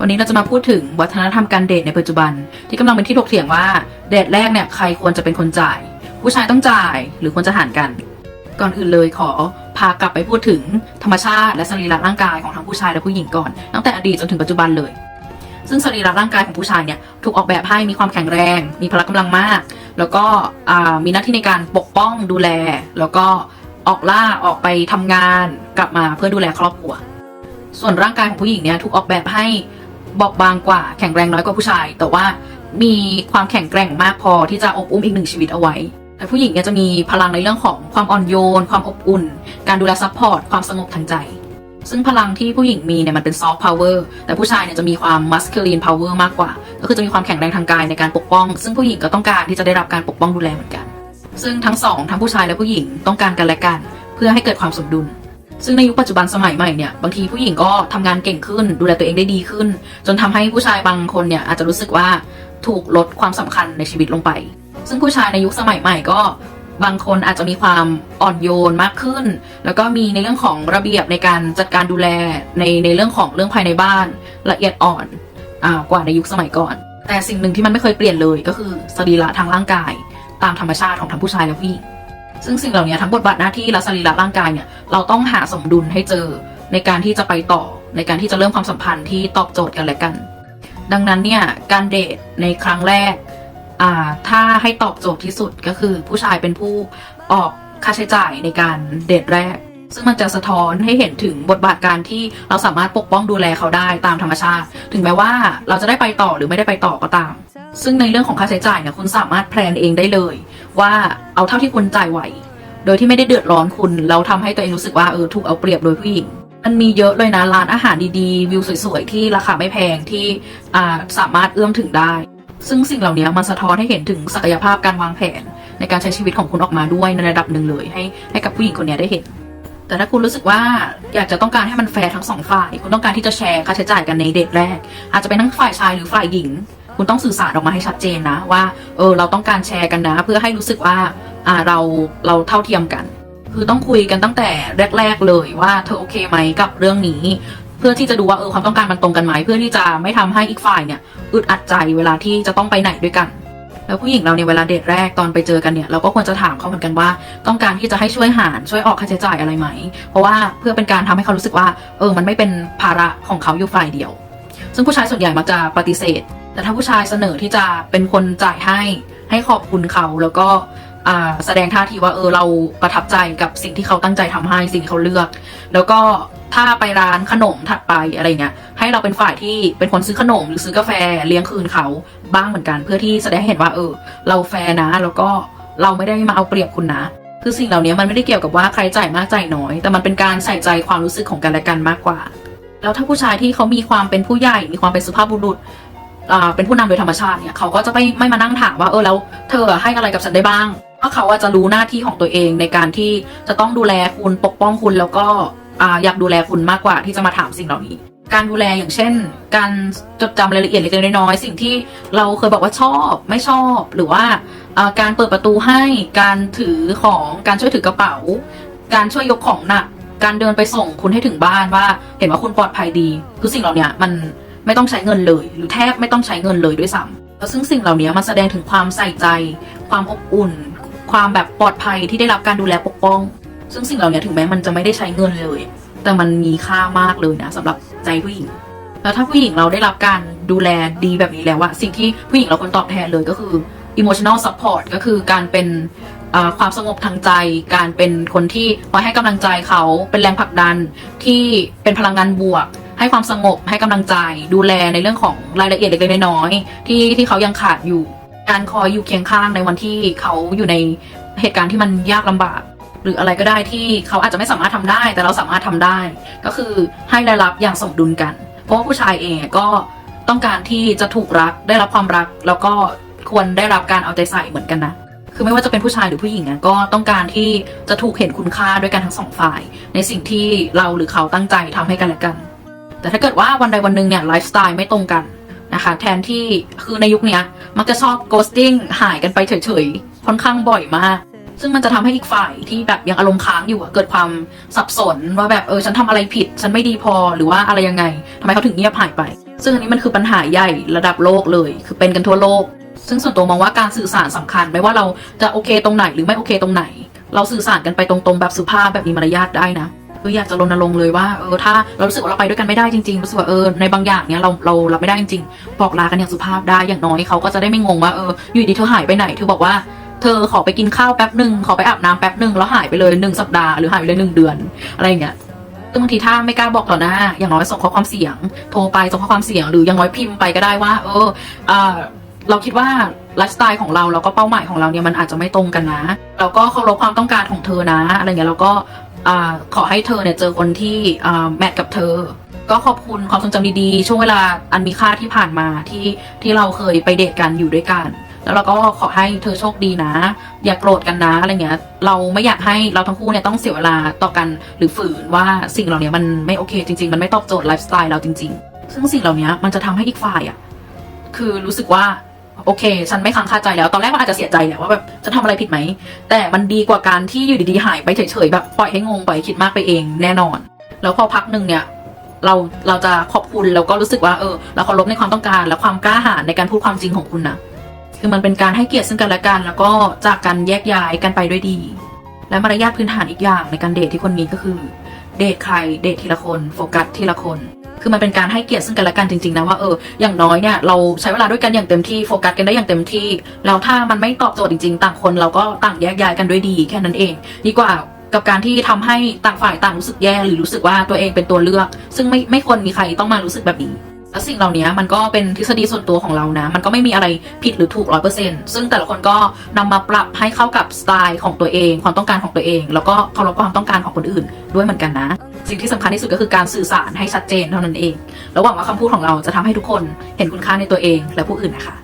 วันนี้เราจะมาพูดถึงวัฒนธรรมการเดทในปัจจุบัน ที่กำลังเป็นที่ถกเถียงว่าเดทแรกเนี่ยใครควรจะเป็นคนจ่าย ผู้ชายต้องจ่ายหรือควรจะหารกัน ก่อนอื่นเลยขอพากลับไปพูดถึงธรรมชาติและสรีระร่างกายของทั้งผู้ชายและผู้หญิงก่อน ตั้งแต่อดีตจนถึงปัจจุบันเลย ซึ่งสรีระร่างกายของผู้ชายเนี่ยถูกออกแบบให้มีความแข็งแรง มีพละกำลังมาก แล้วก็มีหน้าที่ในการปกป้องดูแล แล้วก็ออกล่าออกไปทำงานกลับมาเพื่อดูแลครอบครัว ส่วนร่างกายของผู้หญิงเนี่ยถูกออกแบบให้ บอบบางกว่า แข็งแรงน้อยกว่าผู้ชาย แต่ว่ามีความแข็งแกร่งมากพอที่จะอบอุ้มอีกหนึ่งชีวิตเอาไว้ แต่ผู้หญิงเนี่ยจะมีพลังในเรื่องของความอ่อนโยน ความอบอุ่น การดูแลซัพพอร์ต ความสงบทางใจ ซึ่งพลังที่ผู้หญิงมีเนี่ยมันเป็นซอฟต์พาวเวอร์ แต่ผู้ชายเนี่ยจะมีความมัสคูลีนพาวเวอร์มากกว่า ก็คือจะมีความแข็งแรงทางกายในการปกป้อง ซึ่งผู้หญิงก็ต้องการที่จะได้รับการปกป้องดูแลเหมือนกัน ซึ่งทั้งสองทั้งผู้ชายและผู้หญิงต้องการกันและกัน เพื่อให้เกิดความสมดุล ซึ่งในยุคปัจจุบันสมัยใหม่เนี่ยบางทีผู้หญิงก็ทำงานเก่งขึ้น ดูแลตัวเองได้ดีขึ้น จนทำให้ผู้ชายบางคนเนี่ยอาจจะรู้สึกว่าถูกลดความสำคัญในชีวิตลงไป ซึ่งผู้ชายในยุคสมัยใหม่ก็บางคนอาจจะมีความอ่อนโยนมากขึ้น แล้วก็มีในเรื่องของระเบียบในการจัดการดูแลในในเรื่องของเรื่องภายในบ้านละเอียดอ่อนอากว่าในยุคสมัยก่อน แต่สิ่งหนึ่งที่มันไม่เคยเปลี่ยนเลยก็คือสรีระทางร่างกาย ตามธรรมชาติของทั้งผู้ชายและผู้หญิง ซึ่งสิ่งเหล่านี้ทั้งบทบาทหน้าที่และสรีระร่างกายเนี่ยเราต้องหาสมดุลให้เจอในการที่จะไปต่อในการที่จะเริ่มความสัมพันธ์ที่ตอบโจทย์กันและกัน ดังนั้นเนี่ยการเดทในครั้งแรกอ่าถ้าให้ตอบโจทย์ที่สุดก็คือผู้ชายเป็นผู้ออกค่าใช้จ่ายในการเดทแรก ซึ่งมันจะสะท้อนให้เห็นถึงบทบาทการที่เราสามารถปกป้องดูแลเขาได้ตามธรรมชาติ ถึงแม้ว่าเราจะได้ไปต่อหรือไม่ได้ไปต่อก็ตาม ซึ่งในเรื่องของค่าใช้จ่ายเนี่ยคุณสามารถแพลนเองได้เลย ว่าเอาเท่าที่คุณจ่ายไหว โดยที่ไม่ได้เดือดร้อนคุณ แล้วทำให้ตัวเองรู้สึกว่าเออถูกเอาเปรียบโดยผู้หญิง มันมีเยอะเลยนะร้านอาหารดีๆ วิวสวยๆ ที่ราคาไม่แพงที่อ่าสามารถเอื้อมถึงได้ ซึ่งสิ่งเหล่านี้มันสะท้อนให้เห็นถึงศักยภาพการวางแผน ในการใช้ชีวิตของคุณออกมาด้วยในระดับหนึ่งเลย ให้ให้กับผู้หญิงคนนี้ได้เห็นแต่ถ้าคุณรู้สึกว่าอยากจะต้องการให้มันแฟร์ทั้งสองฝ่าย คุณต้องการที่จะแชร์ค่าใช้จ่ายกันในเดทแรก อาจจะเป็นทั้งฝ่ายชายหรือฝ่ายหญิง คุณต้องสื่อสารออกมาให้ชัดเจนนะว่าเออเราต้องการแชร์กันนะ เพื่อให้รู้สึกว่าอ่าเราเราเท่าเทียมกัน คือต้องคุยกันตั้งแต่แรก ๆ เลยว่าเธอโอเคไหมกับเรื่องนี้ เพื่อที่จะดูว่าเออความต้องการมันตรงกันไหมเพื่อที่จะไม่ทำให้อีกฝ่ายเนี่ยอึดอัดใจเวลาที่จะต้องไปไหนด้วยกันแล้วผู้หญิงเราเนี่ยเวลาเดทแรกตอนไปเจอกันเนี่ยเราก็ควรจะถามเขาเหมือนกันว่า ต้องการที่จะให้ช่วยหารช่วยออกค่าใช้จ่ายอะไรไหม เพราะว่าเพื่อเป็นการทำให้เขารู้สึกว่า เออมันไม่เป็นภาระของเขาอยู่ฝ่ายเดียว ซึ่งผู้ชายส่วนใหญ่มักจะปฏิเสธ แต่ถ้าผู้ชายเสนอที่จะเป็นคนจ่ายให้ให้ขอบคุณเขาแล้วก็อ่าแสดงท่าทีว่าเออเราประทับใจกับสิ่งที่เขาตั้งใจทำให้สิ่งที่เขาเลือก แล้วก็ถ้าไปร้านขนมถัดไปอะไรเงี้ยให้เราเป็นฝ่ายที่เป็นคนซื้อขนมหรือซื้อกาแฟเลี้ยงคืนเขาบ้างเหมือนกัน เพื่อที่แสดงเห็นว่าเออ เราแฟร์นะ แล้วก็เราไม่ได้มาเอาเปรียบคุณนะ คือสิ่งเหล่านี้มันไม่ได้เกี่ยวกับว่าใครจ่ายมากจ่ายน้อย แต่มันเป็นการใส่ใจความรู้สึกของกันและกันมากกว่า แล้วถ้าผู้ชายที่เขามีความเป็นผู้ใหญ่มีความเป็นสุภาพบุรุษ เป็นผู้นำโดยธรรมชาติเนี่ยเขาก็จะไม่ไม่มานั่งถามว่าเออแล้วเธอให้อะไรกับฉันได้บ้างเพราะเขาอะจจะรู้หน้าที่ของตัวเองในการที่จะต้องดูแลคุณปกป้องคุณแล้วก็อยากดูแลคุณมากกว่าที่จะมาถามสิ่งเหล่านี้ การดูแลอย่างเช่น การจดจำรายละเอียดเล็กๆน้อยๆสิ่งที่เราเคยบอกว่าชอบไม่ชอบหรือว่าอ่าการเปิดประตูให้การถือของการช่วยถือกระเป๋า การช่วยยกของหนักการเดินไปส่งคุณให้ถึงบ้านว่า เห็นว่าคุณปลอดภัยดีคือสิ่งเหล่านี้มัน ไม่ต้องใช้เงินเลย หรือแทบไม่ต้องใช้เงินเลยด้วยซ้ำแล้วซึ่งสิ่งเหล่านี้มันแสดงถึงความใส่ใจ ความอบอุ่น ความแบบปลอดภัยที่ได้รับการดูแลปกป้อง ซึ่งสิ่งเหล่านี้ถึงแม้มันจะไม่ได้ใช้เงินเลย แต่มันมีค่ามากเลยนะสำหรับใจผู้หญิง แล้วถ้าผู้หญิงเราได้รับการดูแลดีแบบนี้แล้วอะสิ่งที่ผู้หญิงเราควรตอบแทนเลยก็คือ emotional support ก็คือการเป็นความสงบทางใจ การเป็นคนที่คอยให้กำลังใจเขา เป็นแรงผลักดันที่เป็นพลังงานบวก ให้ความสงบให้กำลังใจ ดูแลในเรื่องของรายละเอียดเล็กๆน้อยๆที่ที่เขายังขาดอยู่ การคอยอยู่เคียงข้างในวันที่เขาอยู่ในเหตุการณ์ที่มันยากลำบาก หรืออะไรก็ได้ที่เขาอาจจะไม่สามารถทำได้ แต่เราสามารถทำได้ ก็คือให้ได้รับอย่างสมดุลกัน เพราะว่าผู้ชายเองก็ต้องการที่จะถูกรักได้รับความรัก แล้วก็ควรได้รับการเอาใจใส่เหมือนกันนะคือไม่ว่าจะเป็นผู้ชายหรือผู้หญิงอะก็ต้องการที่จะถูกเห็นคุณค่าด้วยกันทั้งสองฝ่าย ในสิ่งที่เราหรือเขาตั้งใจทำให้กันและกัน แต่ถ้าเกิดว่าวันใดวันหนึ่งเนี่ยไลฟ์สไตล์ไม่ตรงกันนะคะ แทนที่คือในยุคนี้มักจะชอบ ghosting หายกันไปเฉยๆ ค่อนข้างบ่อยมาก ซึ่งมันจะทำให้อีกฝ่ายที่แบบยังอารมณ์ค้างอยู่เกิดความสับสนว่าแบบเออฉันทำอะไรผิด ฉันไม่ดีพอหรือว่าอะไรยังไงทำไมเขาถึงเงียบหายไป ซึ่งอันนี้มันคือปัญหาใหญ่ระดับโลกเลย คือเป็นกันทั่วโลก ซึ่งส่วนตัวมองว่าการสื่อสารสำคัญ ไม่ว่าเราจะโอเคตรงไหนหรือไม่โอเคตรงไหน เราสื่อสารกันไปตรงๆแบบสุภาพแบบมีมารยาทได้นะ คืออยากจะรณรงค์เลยว่าเออถ้าเรารู้สึกว่าเราไปด้วยกันไม่ได้จริงๆรู้สึกว่าเออในบางอย่างเนี้ยเราเรารับไม่ได้จริงๆบอกลากันอย่างสุภาพได้อย่างน้อยเขาก็จะได้ไม่งงว่าเอออยู่ดีเธอหายไปไหนเธอบอกว่าเธอขอไปกินข้าวแป๊บหนึ่งขอไปอาบน้ำแป๊บหนึ่งแล้วหายไปเลยหนึ่งสัปดาห์หรือหายไปเลยหนึ่งเดือนอะไรอย่างเงี้ยซึ่งบางทีถ้าไม่กล้าบอกต่อหน้า อย่างน้อยส่งข้อความเสียง โทรไปส่งข้อความเสียง หรืออย่างน้อยพิมพ์ไปก็ได้ว่า เอออ่าเราคิดว่าไลฟ์สไตล์ของเราแล้วก็เป้าหมายของเราเนี่ยมันอาจจะไม่ตรงกันนะแล้วก็เคารพความต้องการของเธอนะ อะไรเงี้ยแล้วก็ ขอให้เธอเนี่ยเจอคนที่แมทกับเธอ ก็ขอบคุณความทรงจำดีๆ ช่วงเวลาอันมีค่าที่ผ่านมาที่ที่เราเคยไปเดทกันอยู่ด้วยกัน แล้วเราก็ขอให้เธอโชคดีนะ อย่าโกรธกันนะอะไรเงี้ย เราไม่อยากให้เราทั้งคู่เนี่ยต้องเสียเวลาต่อกันหรือฝืนว่าสิ่งเหล่านี้มันไม่โอเค จริง ๆ มันไม่ตอบโจทย์ไลฟ์สไตล์เราจริง ๆ ซึ่งสิ่งเหล่านี้มันจะทำให้อีกฝ่ายอะคือรู้สึกว่า โอเค ฉันไม่ค้างคาใจแล้ว ตอนแรกมันอาจจะเสียใจแหละว่าแบบจะทำอะไรผิดไหม แต่มันดีกว่าการที่อยู่ดีๆหายไปเฉยๆแบบปล่อยให้งงปล่อยคิดมากไปเองแน่นอน แล้วพอพักหนึ่งเนี่ยเราเราจะขอบคุณแล้วก็รู้สึกว่าเออเราเคารพในความต้องการและความกล้าหาญในการพูดความจริงของคุณนะคือมันเป็นการให้เกียรติซึ่งกันและกัน แล้วก็จากกันแยกย้ายกันไปด้วยดี และมารยาทพื้นฐานอีกอย่างในการเดทที่คนมีก็คือ เดทใครเดททีละคนโฟกัสทีละคน คือมันเป็นการให้เกียรติซึ่งกันและกันจริงๆนะว่าเอออย่างน้อยเนี่ยเราใช้เวลาด้วยกันอย่างเต็มที่โฟกัสกันได้อย่างเต็มที่แล้วถ้ามันไม่ตอบโจทย์จริงๆ ต่างคนเราก็ต่างแยกย้ายกันด้วยดีแค่นั้นเอง ดีกว่ากับการที่ทำให้ต่างฝ่ายต่างรู้สึกแย่หรือรู้สึกว่าตัวเองเป็นตัวเลือก ซึ่งไม่ไม่ควรมีใครต้องมารู้สึกแบบนี้แล้วสิ่งเหล่านี้มันก็เป็นทฤษฎีส่วนตัวของเรานะ มันก็ไม่มีอะไรผิดหรือถูกร้อยเปอร์เซ็นต์ซึ่งแต่ละคนก็นำมาปรับให้เข้ากับสไตล์ของตัวเอง ความต้องการของตัวเอง แล้วก็เคารพความต้องการของคนอื่นด้วยเหมือนกันนะ สิ่งที่สำคัญที่สุดก็คือการสื่อสารให้ชัดเจนเท่านั้นเอง แล้วหวังว่าคำพูดของเราจะทำให้ทุกคนเห็นคุณค่าในตัวเองและผู้อื่นนะคะ